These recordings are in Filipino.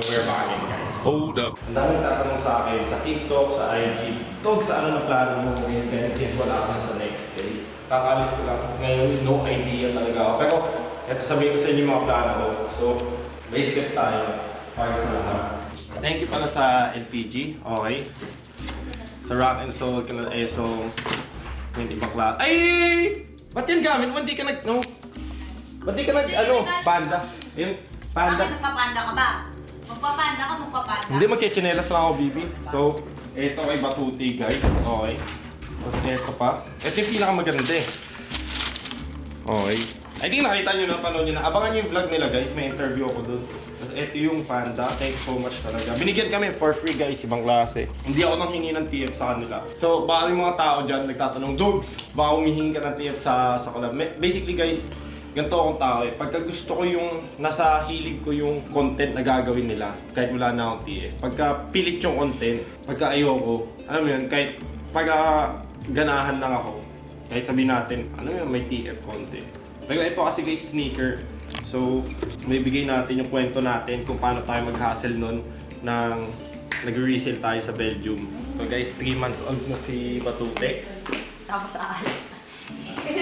So we're back again guys. Hold up. Ang daming tatanong sa akin sa TikTok, sa IG. Tog, sa ano na plano mo ngayon? Ganyan since wala ka sa next day. Kakalis ko lang. Ngayon, no idea talaga ako. Pero, eto sabihin ko sa inyo yung mga plano ko. So, may step tayo para sa lahat. Thank you pala sa LPG. Okay. Sa Rock and Soul, kina ESO. Yung ibang klase. Ay! Ba't yan gamit mo? Hindi ka nag... No? Ba't di ka nag... Ano? Panda. Yung panda. Bakit nagpapanda ka ba? Magpapanda ka, magpapanda. Hindi, magchichinelas lang ako, Bibi. So, eto kay Batuti, guys. Okay. Tapos eto pa. Ito yung pinakamaganda eh. Okay. I think nakita nyo na, panood nyo na. Abangan nyo yung vlog nila, guys. May interview ako dun. Tapos eto yung panda. Thank you so much talaga. Binigyan kami for free, guys. Ibang klase. Hindi ako nang hingi ng TF sa kanila. So, baka yung mga tao dyan nagtatanong, Dogs, baka humihingi ka ng TF sa, sa collab. Basically, guys, ganito akong tao eh. Pagka gusto ko yung nasa hilig ko yung content na gagawin nila, kahit wala na akong TF. Pagka pilit yung content, pagka ayoko, alam mo yun, kahit pagka ganahan lang ako, kahit sabihin natin, ano yun, may TF content. Pero ito kasi guys, sneaker. So, may bigay natin yung kwento natin kung paano tayo mag-hustle nun ng nag-resale tayo sa Belgium. So guys, 3 months old na si Batute. Tapos aalis.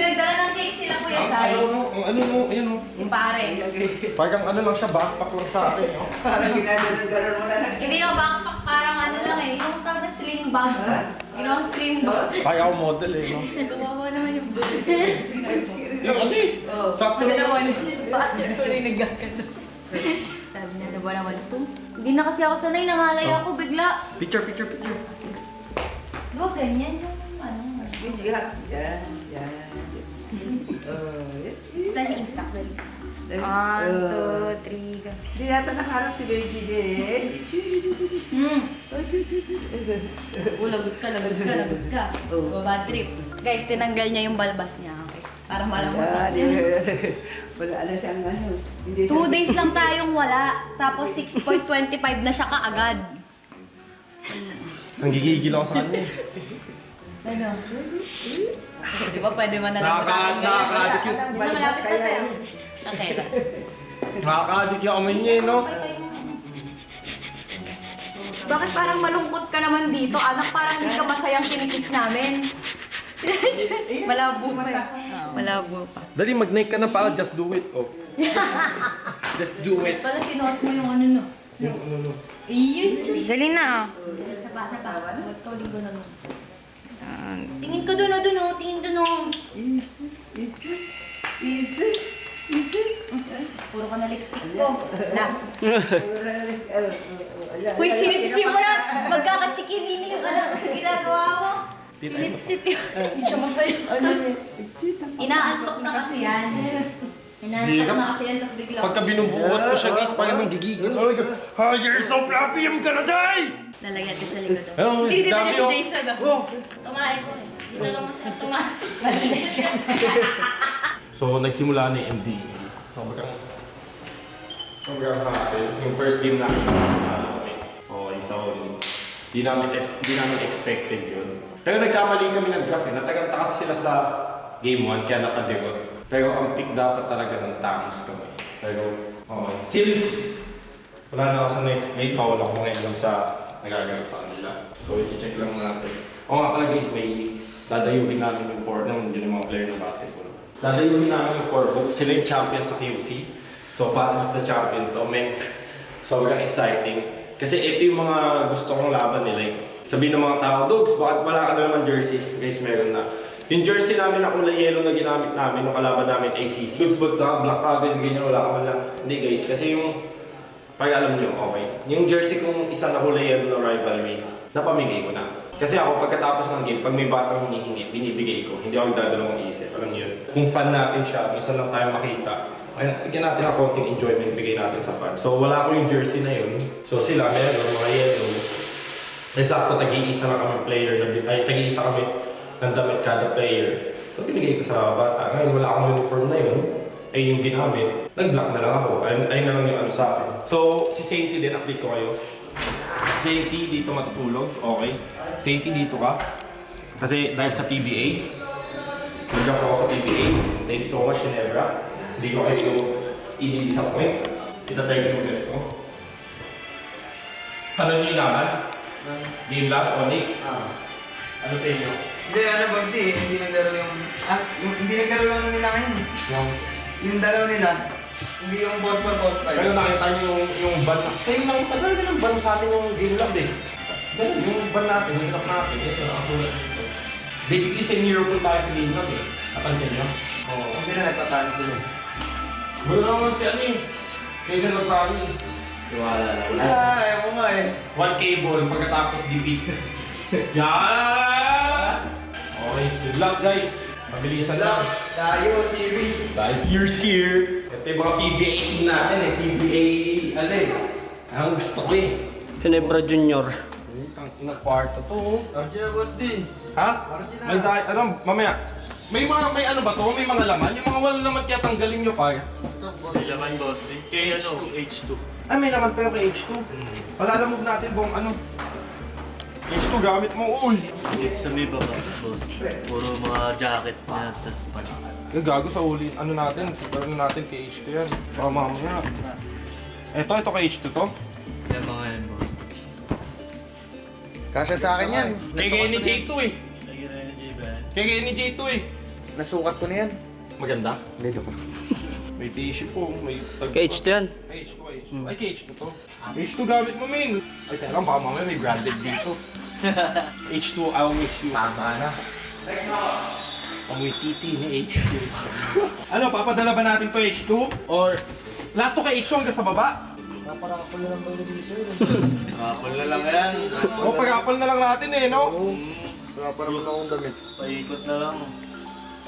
Nagdala ng cake sila Kuya Ang Sai. ano, no, ang ano, no, ayan no. Si pare. Parang ano lang siya, backpack lang sa akin. No? Parang ginagano mo na lang. Hindi yung backpack, parang ano lang eh. Yung tawag na sling bag. Yung ang sling bag. Parang ako model eh, no? Gumawa naman yung bag. Yung ano eh, Oh. sakto Ano lang. naman yung bag. Ano yung nagkakano. Sabi niya, ba naman ito? Hindi na kasi ako sanay, nangalay ako bigla. Picture, picture, picture. Ba ganyan yung ano? Yan, yan, yan. Oh, yes. Dali instack dali. One, One, two, three, go. Hindi yata nakaharap si Benji din. Hmm. Oh, lagot ka, lagot ka, lagot ka. Oh. Baba trip. Guys, tinanggal niya yung balbas niya. Okay. Para malamot. Wala ano siyang ano. Hindi. Two days lang tayong wala. Tapos 6.25 na siya kaagad. Nanggigigil ako sa kanya. Ano? Di ba pwede man na lang Nakaka- nakaka-addict yung- Hindi na malapit na tayo. Okay. Nakaka-addict yung amoy niya eh, no? Bakit parang malungkot ka naman dito? Anak, parang hindi ka masayang kinikis namin. Malabo pa. eh. Malabo pa. Dali, mag-Nike ka na para just do it. Oh. just do it. Pala sinuot mo yung ano no. Yung ano, no. Iyon. Dali na. Sa pa, sa pa. Huwag ka linggo na nun. Tingin ka doon, oh, doon, oh. Tingin doon, oh. Easy, easy, easy, easy. Puro ka na lipstick ko. La. Uy, sinipsip mo na! Magkakachikilini yung anak sa ginagawa mo. Sinipsip yun. Hindi siya masaya. Inaantok na kasi yan. Inaantok na kasi yan, tapos bigla. Pagka binubuhat ko siya guys, parang nanggigigil. Oh you're so fluffy, I'm gonna die! Lalagyan din sa likod. oh. Oh, Hindi, dito dami na si oh. Jason. ah. Oh. Tumae ko eh. Dito lang masarap tumae. Malinis kasi. So, nagsimula na yung MD. Sobrang... Sobrang hassle. Yung first game namin, kami. Okay, so... Di namin, di namin expected yun. Pero nagkamali kami ng draft eh. Nataganta kasi sila sa game 1, kaya nakadegot. Pero ang pick dapat talaga ng Thanos kami. Pero, okay. Since wala na ako sa next play, bawal ako ngayon lang sa nagaganap sa kanila. So, i-check lang natin. O nga pala guys, may dadayuhin namin yung four, nung yun yung mga player ng basketball. Dadayuhin namin yung four books. Sila yung champion sa QC. So, part of the champion to. Men, sobrang exciting. Kasi ito yung mga gusto kong laban nila eh. Sabihin ng mga tao, Dogs, bakit wala ka na naman jersey? Guys, meron na. Yung jersey namin na kulay yellow na ginamit namin nung kalaban namin ACC. Dogs, ba't ka? Black ka, ganyan, ganyan, wala ka man lang. Hindi guys, kasi yung pag alam nyo, okay. Yung jersey kong isa na kulay yellow na rivalry, napamigay ko na. Kasi ako, pagkatapos ng game, pag may batang hinihingi, binibigay ko. Hindi ako nagdadalawang isip. Alam niyo yun. Kung fan natin siya, minsan lang tayo makita. Ay, bigyan natin ng konting enjoyment, bigay natin sa fan. So, wala ko yung jersey na yun. So, sila, meron, mga yellow. Sakto, tag-iisa na kami player, ay, tag-iisa kami ng damit kada player. So, binigay ko sa bata. Ngayon, wala akong uniform na yun. Ay, yung ginamit. Nag-block na lang ako. Ayun, ayun na lang yung ano sa akin. So, si Sainty din, update ko kayo. Sainty, dito matutulog. Okay. Sainty, dito ka. Kasi dahil sa PBA, nag-jump ako sa PBA. Thank you so much, Ginebra. Hindi ko kayo i-disappoint. Itatry ko yung best ko. Ano nyo yung laban? Game lang o Nick? Ano sa inyo? Hindi, ano boss, di, hindi naglaro yung... Ah, yung, hindi naglaro yung nila ngayon. Yung... Yung dalaw nila, hindi yung boss 4, boss 5. Pero nakita nyo yung, yung ban na... Sa'yo lang, tagal na ng ban sa atin yung game lab eh. Ganun, yung ban natin, yung lock natin, ito nakasulat dito. Basically, senior po tayo sa game lab eh. Napansin nyo? Oo. Kasi na nagpapano sila. Wala naman si ano eh. Kaysa nagpapalo eh. Wala na. Wala, ayaw ko nga eh. One cable pagkatapos defeat. Yan! Okay, good luck guys. Mabilisan Lang, tayo, series. Guys, years here. Ito yung mga PBA team natin eh. PBA, ano eh. Ang gusto ko eh. Ginebra Junior. Ang ina kwarto to. Arjuna Boss D. Ha? May dahil, ano, mamaya. May mga, may ano ba to? May mga laman? Yung mga wala naman kaya tanggalin nyo pa. May laman Boss D. Kay ano, H2. Ay, may laman pa yung kay H2. Palalamog natin buong ano. H2 gamit mo, uy. Dito sa may baba, Boss. Puro mga jacket na, tas pan. Yung gago sa uli, ano natin, ano natin kay H2 yan. Baka mamaya. Eto, ito kay H2 to. Yan mga yan, Boss. Kasya sa akin yan. Kay kay ni J2 eh. Lagi na J-Band. Kay ni J2 eh. Nasukat ko na yan. Maganda. Hindi ko. May tissue po, may tag... Kay H to yan. Ay, H2, H2. Ay, kay H2 to. H2 gamit mo, Ming. Ay, teka lang, baka mamaya may branded dito. H2, I'll miss you. Tama na. Amoy titi ni H2. ano, papadala ba natin to H2? Or lahat to kay H2 hanggang sa baba? Rapol na lang yan. O pag-apple na lang natin eh, no? Wala pa naman akong damit. Paikot na lang.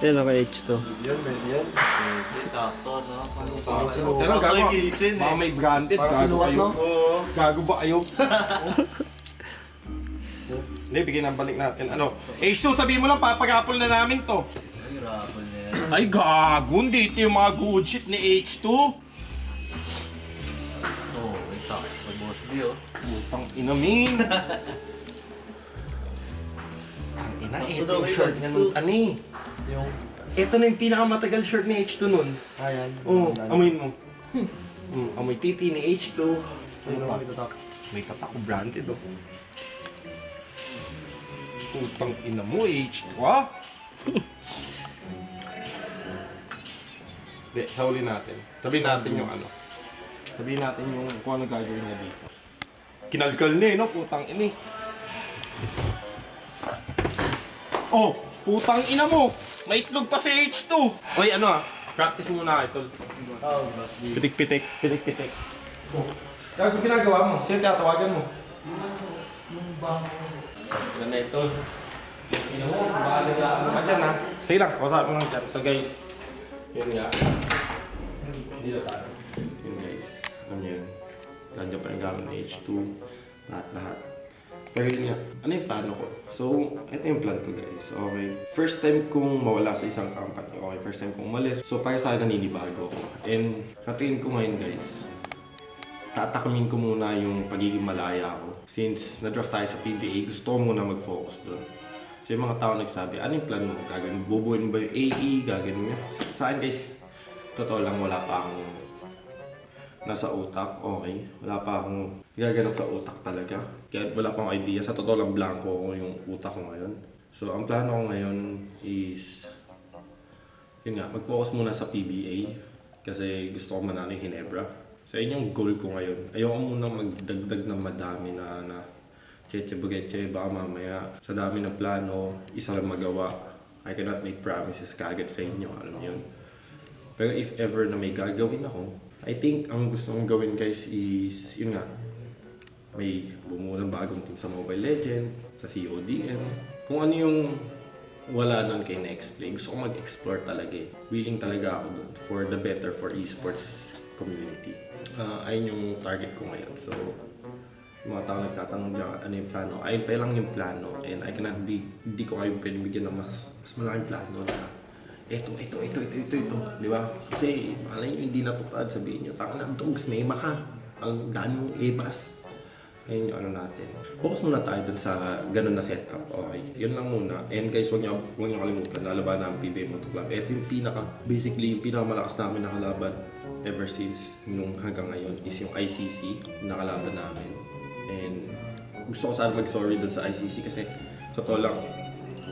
Yan o kay H to. Yan, pwede yan. Sakto, no? Parang sinukat. Pero Ako gago, yung kisin eh. baka may branded. Parang gago kayo. no? Oo. Gago ba kayo? Hindi, bigyan ng balik natin. Ano? H2, sabihin mo lang, papag-apple na namin to. Ay, rapol na yan. Ay, gago. Dito yung mga good shit ni H2. Oo, may sakit sa Boss D, oh. Putang inamin. Ang ina, Sakto ito daw yung short niya nung ano eh. Yung... Ito na yung pinakamatagal short ni H2 nun. Ayan. Oo, oh, amoy mo. Hmm, amoy titi ni H2. Ano pa? May tatak ko branded oh. Putang ina mo H2 ah. Hindi, sa natin. Sabihin natin yung ano. Sabihin natin yung kung ano gagawin niya dito. Kinalkal niya eh, no? Putang ina eh. Oh, putang ina mo! May itlog pa si H2! Oy, ano ah? Practice muna ito. Oh. Pitik-pitik. Pitik-pitik. Oh. Gago ginagawa mo? Sino tatawagan mo? Yung bang... Ganito. Ino mo, bahala ano ka dyan ha. Sige lang, kausap mo lang dyan. So guys, yun nga. Na tayo. Yun guys, alam niyo yun. Nandiyan pa yung gamit ng H2. Lahat-lahat. Pero yun nga, ano yung plano ko? So, ito yung plan ko guys. Okay. First time kong mawala sa isang company. Okay, first time kong umalis. So, para sa akin naninibago ko. And, katingin ko ngayon guys, tatakamin ko muna yung pagiging malaya ko. Since na-draft tayo sa PBA, gusto ko muna mag-focus doon. So yung mga tao nagsabi, ano yung plan mo? Gagawin, bubuin mo ba yung AE? Gagawin mo yan? Sa akin guys, totoo lang wala pa akong nasa utak, okay. Wala pa akong gaganap sa utak talaga. Kaya wala pa akong idea. Sa totoo lang, blanco ko yung utak ko ngayon. So ang plano ko ngayon is, yun nga, mag-focus muna sa PBA. Kasi gusto ko manalo yung Hinebra. So yun yung goal ko ngayon. Ayoko muna magdagdag ng madami na na cheche bugeche baka mamaya sa dami ng plano, isa lang magawa. I cannot make promises kagad sa inyo, alam niyo yun. Pero if ever na may gagawin ako, I think ang gusto kong gawin guys is, yun nga, may bumulang bagong team sa Mobile Legend, sa CODM. Kung ano yung wala nun kay Next Play, gusto ko mag-explore talaga eh. Willing talaga ako dun for the better for esports community. Ah, ayun yung target ko ngayon. So, yung mga tao nagtatanong dyan, ano yung plano? Ayun pa lang yung plano. And I cannot be, hindi ko kayo pwedeng bigyan ng mas, mas malaking plano na ito, ito, ito, ito, ito, ito. Di ba? Kasi, alay hindi natupad. Sabihin nyo, taka na, dogs, may iba ka. Ang dami mong ibas. Ayun yung ano natin. Focus muna tayo dun sa ganun na setup. Okay. Yun lang muna. And guys, huwag niyo, huwag niyo kalimutan. Lalaban namin PBA Moto Club. Ito yung pinaka, basically, yung pinakamalakas namin na kalaban ever since nung hanggang ngayon is yung ICC. Nakalaban namin. And gusto ko sana mag-sorry dun sa ICC kasi totoo lang,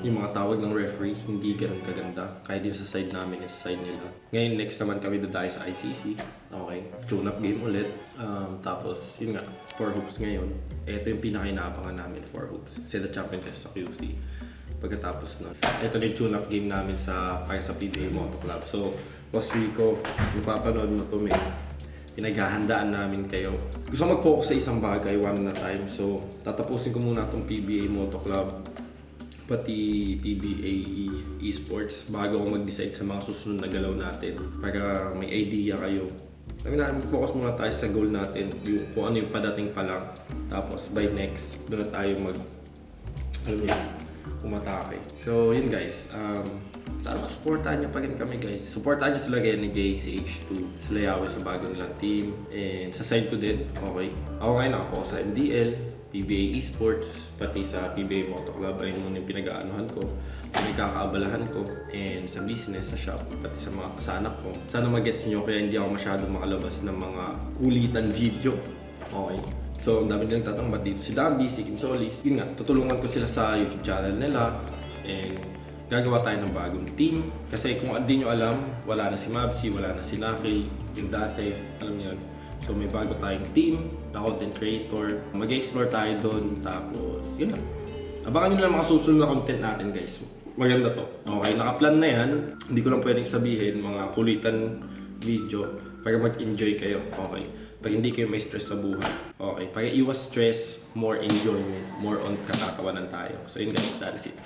yung mga tawag ng referee hindi ganun kaganda. Kaya din sa side namin is side nila. Ngayon next naman kami dadayo sa ICC. Okay. Tune-up game ulit. Um, tapos yun nga, 4 hoops ngayon. Ito yung pinakainabangan namin 4 hoops. Kasi the champion test sa QC. Pagkatapos nun, ito na yung tune-up game namin sa para sa PBA Moto Club. So, Boss Rico, kung papanood mo to, may pinaghahandaan namin kayo. Gusto mag-focus sa isang bagay one at a time. So, tatapusin ko muna itong PBA Moto Club pati PBA Esports bago ako mag-decide sa mga susunod na galaw natin para may idea kayo. Sabi na, focus muna tayo sa goal natin, yung, kung ano yung padating pa lang. Tapos by next, doon na tayo mag, alam mo yun, umatake. So yun guys, um, sana masuportahan niyo pa rin kami guys. Supportahan niyo sila kaya ni JCH2, sila yawe sa bago nilang team. And sa side ko din, okay. Ako ngayon nakafocus sa MDL, PBA Esports, pati sa PBA Moto Club, ayun muna yung pinag-aanuhan ko, pinagkakaabalahan ko, and sa business, sa shop, pati sa mga kasanak ko. Sana mag-gets nyo, kaya hindi ako masyadong makalabas ng mga kulitan video. Okay. So, ang dami nilang tatanong, ba't dito si Dambi, si Kim Solis? Yun nga, tutulungan ko sila sa YouTube channel nila, and gagawa tayo ng bagong team. Kasi kung hindi nyo alam, wala na si Mabsi, wala na si Naki, yung dati, alam niyo yun. So may bago tayong team na content creator. Mag-explore tayo doon. Tapos, yun lang. Abangan nyo lang mga susunod na content natin guys. Maganda to. Okay, nakaplan na yan. Hindi ko lang pwedeng sabihin mga kulitan video para mag-enjoy kayo. Okay. Pag hindi kayo may stress sa buhay. Okay. Para iwas stress, more enjoyment, more on katatawanan tayo. So yun guys, that's it.